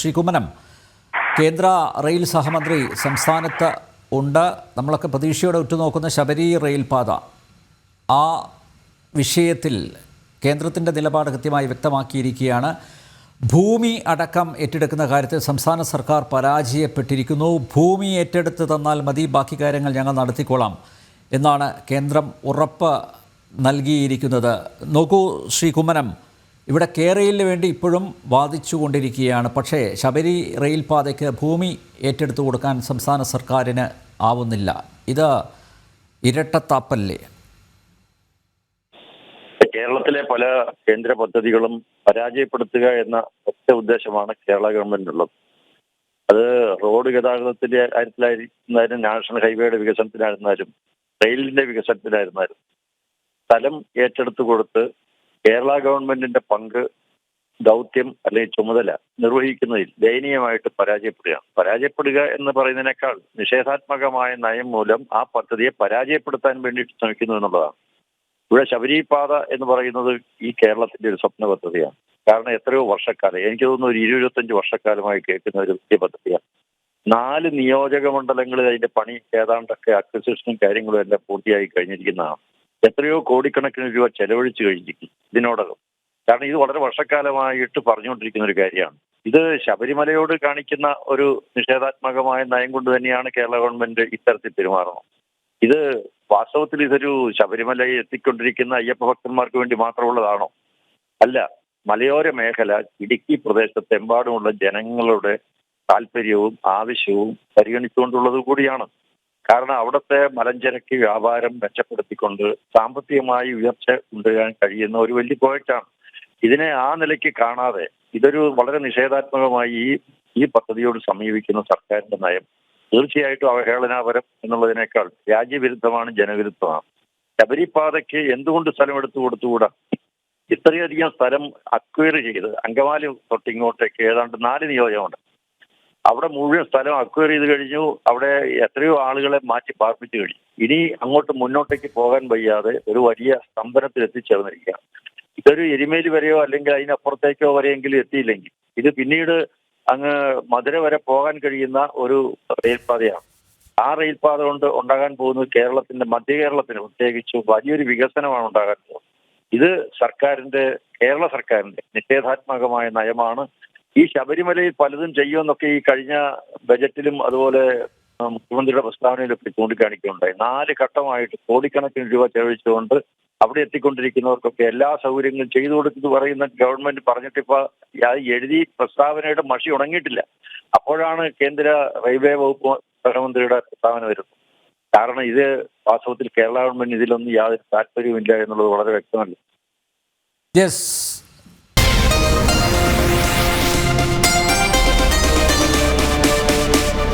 ശ്രീ കുമ്മനം കേന്ദ്ര റെയിൽ സഹമന്ത്രി സംസ്ഥാനത്ത് ഉണ്ട്. നമ്മളൊക്കെ പ്രതീക്ഷയോടെ ഉറ്റുനോക്കുന്ന ശബരി റെയിൽപാത. ആ വിഷയത്തിൽ കേന്ദ്രത്തിന്റെ നിലപാട് കൃത്യമായി വ്യക്തമാക്കിയിരിക്കുകയാണ്. ഭൂമി അടക്കം ഏറ്റെടുക്കുന്ന കാര്യത്തിൽ സംസ്ഥാന സർക്കാർ പരാജയപ്പെട്ടിരിക്കുന്നു. ഭൂമി ഏറ്റെടുത്ത് തന്നാൽ മതി ബാക്കി കാര്യങ്ങൾ ഞങ്ങൾ നടത്തിക്കോളാം എന്നാണ് കേന്ദ്രം ഉറപ്പ് നൽകിയിരിക്കുന്നത്. നോക്കൂ ശ്രീ കുമ്മനം ഇവിടെ കേരളയിന് വേണ്ടി ഇപ്പോഴും വാദിച്ചുകൊണ്ടിരിക്കുകയാണ് പക്ഷേ ശബരി റെയിൽപാതയ്ക്ക് ഭൂമി ഏറ്റെടുത്തു കൊടുക്കാൻ സംസ്ഥാന സർക്കാരിന് ആവുന്നില്ല. ഇത് ഇരട്ടത്താപ്പല്ലേ? കേരളത്തിലെ പല കേന്ദ്ര പദ്ധതികളും പരാജയപ്പെടുത്തുക എന്ന ഒറ്റ ഉദ്ദേശമാണ് കേരള ഗവൺമെന്റിനുള്ളത്. അത് റോഡ് ഗതാഗതത്തിന്റെ കാര്യത്തിലായിരുന്നാലും നാഷണൽ ഹൈവേയുടെ വികസനത്തിനായിരുന്നാലും റെയിലിന്റെ വികസനത്തിനായിരുന്നാലും സ്ഥലം ഏറ്റെടുത്തു കൊടുത്ത് കേരള ഗവൺമെന്റിന്റെ പങ്ക് ദൗത്യം അല്ലെങ്കിൽ ചുമതല നിർവഹിക്കുന്നതിൽ ദയനീയമായിട്ട് പരാജയപ്പെടുകയാണ്. പരാജയപ്പെടുക എന്ന് പറയുന്നതിനേക്കാൾ നിഷേധാത്മകമായ നയം മൂലം ആ പദ്ധതിയെ പരാജയപ്പെടുത്താൻ വേണ്ടിയിട്ട് ശ്രമിക്കുന്നു എന്നുള്ളതാണ്. ഇവിടെ ശബരിപാത എന്ന് പറയുന്നത് ഈ കേരളത്തിന്റെ ഒരു സ്വപ്ന പദ്ധതിയാണ്. കാരണം എത്രയോ വർഷക്കാലം എനിക്ക് തോന്നുന്നു ഒരു ഇരുപത്തഞ്ച് വർഷക്കാലമായി കേൾക്കുന്ന ഒരു വലിയ പദ്ധതിയാണ്. നാല് നിയോജക മണ്ഡലങ്ങളിൽ അതിന്റെ പണി ഏതാണ്ടൊക്കെ അക്വിസിഷനും കാര്യങ്ങളും എല്ലാം പൂർത്തിയായി കഴിഞ്ഞിരിക്കുന്നതാണ്. എത്രയോ കോടിക്കണക്കിന് രൂപ ചെലവഴിച്ചു കഴിഞ്ഞിരിക്കും ഇതിനോടകം. കാരണം ഇത് വളരെ വർഷക്കാലമായിട്ട് പറഞ്ഞുകൊണ്ടിരിക്കുന്ന ഒരു കാര്യമാണ്. ഇത് ശബരിമലയോട് കാണിക്കുന്ന ഒരു നിഷേധാത്മകമായ നയം കൊണ്ട് തന്നെയാണ് കേരള ഗവൺമെന്റ് ഇത്തരത്തിൽ പെരുമാറുന്നത്. ഇത് വാസ്തവത്തിൽ ഇതൊരു ശബരിമലയിൽ എത്തിക്കൊണ്ടിരിക്കുന്ന അയ്യപ്പ ഭക്തന്മാർക്ക് വേണ്ടി മാത്രമുള്ളതാണോ? അല്ല മലയോര മേഖല ഇടുക്കി പ്രദേശത്തെമ്പാടുമുള്ള ജനങ്ങളുടെ താല്പര്യവും ആവശ്യവും പരിഗണിച്ചുകൊണ്ടുള്ളത് കൂടിയാണ്. കാരണം അവിടുത്തെ മലഞ്ചരക്ക് വ്യാപാരം മെച്ചപ്പെടുത്തിക്കൊണ്ട് സാമ്പത്തികമായി ഉയർച്ച കൊണ്ടുവരാൻ കഴിയുന്ന ഒരു വലിയ പ്രോജക്റ്റാണ് ഇതിനെ ആ നിലയ്ക്ക് കാണാതെ ഇതൊരു വളരെ നിഷേധാത്മകമായി ഈ ഈ പദ്ധതിയോട് സമീപിക്കുന്ന സർക്കാരിന്റെ നയം. തീർച്ചയായിട്ടും അവഹേളനാപരം എന്നുള്ളതിനേക്കാൾ രാജ്യവിരുദ്ധമാണ് ജനവിരുദ്ധമാണ്. ശബരിപാതയ്ക്ക് എന്തുകൊണ്ട് സ്ഥലം എടുത്തു കൊടുത്തുകൂടാ? ഇത്രയധികം സ്ഥലം അക്വയർ ചെയ്ത് അങ്കമാലി തൊട്ടിങ്ങോട്ടേക്ക് ഏതാണ്ട് നാല് നിയോജകമുണ്ട്. അവിടെ മുഴുവൻ സ്ഥലം അക്വയർ ചെയ്ത് കഴിഞ്ഞു. അവിടെ എത്രയോ ആളുകളെ മാറ്റി പാർപ്പിച്ചു കഴിഞ്ഞു. ഇനി അങ്ങോട്ട് മുന്നോട്ടേക്ക് പോകാൻ വയ്യാതെ ഒരു വലിയ സ്തംഭനത്തിൽ എത്തിച്ചേർന്നിരിക്കുക ഇതൊരു എരിമേലി വരെയോ അല്ലെങ്കിൽ അതിനപ്പുറത്തേക്കോ വരെയെങ്കിലും എത്തിയില്ലെങ്കിൽ ഇത് പിന്നീട് അങ്ങ് മധുര വരെ പോകാൻ കഴിയുന്ന ഒരു റെയിൽപാതയാണ്. ആ റെയിൽപാത കൊണ്ട് ഉണ്ടാകാൻ പോകുന്നത് കേരളത്തിന്റെ മധ്യ കേരളത്തിന് പ്രത്യേകിച്ച് വലിയൊരു വികസനമാണ് ഉണ്ടാകാൻ പോകുന്നത്. ഇത് സർക്കാരിന്റെ കേരള സർക്കാരിന്റെ നിഷേധാത്മകമായ നയമാണ് ഈ ശബരിമലയിൽ പലതും ചെയ്യുമെന്നൊക്കെ ഈ കഴിഞ്ഞ ബജറ്റിലും അതുപോലെ മുഖ്യമന്ത്രിയുടെ പ്രസ്താവനയിലൊക്കെ ചൂണ്ടിക്കാണിക്കുകയുണ്ടായി. നാല് ഘട്ടമായിട്ട് കോടിക്കണക്കിന് രൂപ ചെലവഴിച്ചുകൊണ്ട് അവിടെ എത്തിക്കൊണ്ടിരിക്കുന്നവർക്കൊക്കെ എല്ലാ സൗകര്യങ്ങളും ചെയ്തു കൊടുക്കുന്നു പറയുന്ന ഗവൺമെന്റ് പറഞ്ഞിട്ടിപ്പോ അത് എഴുതി പ്രസ്താവനയുടെ മഷി ഉണങ്ങിയിട്ടില്ല. അപ്പോഴാണ് കേന്ദ്ര റെയിൽവേ വകുപ്പ് സഹമന്ത്രിയുടെ പ്രസ്താവന വരുന്നത്. കാരണം ഇത് വാസ്തവത്തിൽ കേരള ഗവൺമെന്റ് ഇതിലൊന്നും യാതൊരു താല്പര്യവുമില്ല എന്നുള്ളത് വളരെ വ്യക്തമല്ല. യെസ്